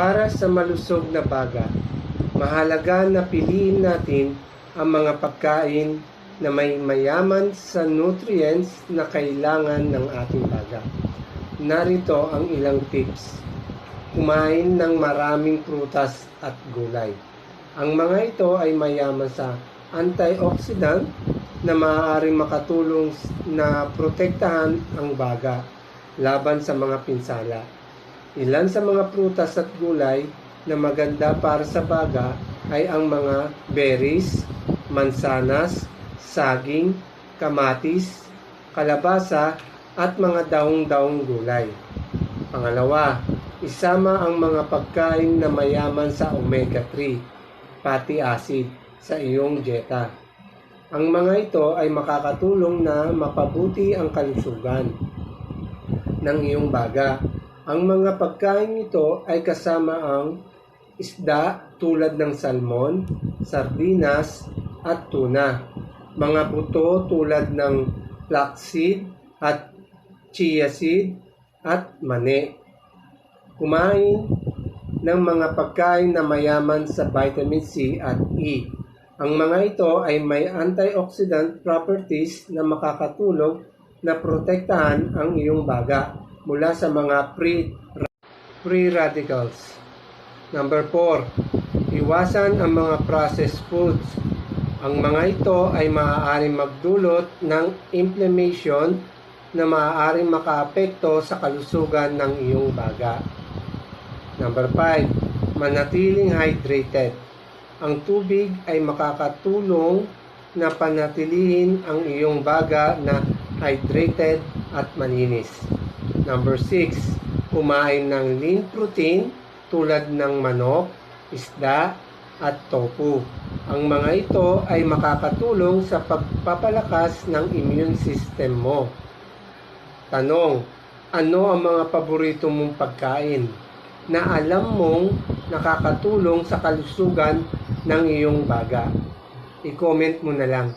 Para sa malusog na baga, mahalaga na piliin natin ang mga pagkain na may mayaman sa nutrients na kailangan ng ating baga. Narito ang ilang tips. Kumain ng maraming prutas at gulay. Ang mga ito ay mayaman sa antioxidant na maaaring makatulong na protektahan ang baga laban sa mga pinsala. Ilan sa mga prutas at gulay na maganda para sa baga ay ang mga berries, mansanas, saging, kamatis, kalabasa at mga daong-daong gulay. Pangalawa, isama ang mga pagkain na mayaman sa omega-3, fatty acid sa iyong dieta. Ang mga ito ay makakatulong na mapabuti ang kalusugan ng iyong baga. Ang mga pagkain ito ay kasama ang isda tulad ng salmon, sardinas at tuna. Mga buto tulad ng flaxseed at chia seed at mani. Kumain ng mga pagkain na mayaman sa vitamin C at E. Ang mga ito ay may antioxidant properties na makakatulong na protektahan ang iyong baga mula sa mga free, free radicals. Number 4. Iwasan ang mga processed foods. Ang mga ito ay maaaring magdulot ng inflammation na maaaring makaapekto sa kalusugan ng iyong baga. Number 5. Manatiling hydrated. Ang tubig ay makakatulong na panatilihin ang iyong baga na hydrated at malinis. Number 6. Kumain ng lean protein tulad ng manok, isda, at tofu. Ang mga ito ay makakatulong sa pagpapalakas ng immune system mo. Tanong, ano ang mga paborito mong pagkain na alam mong nakakatulong sa kalusugan ng iyong baga? I-comment mo na lang.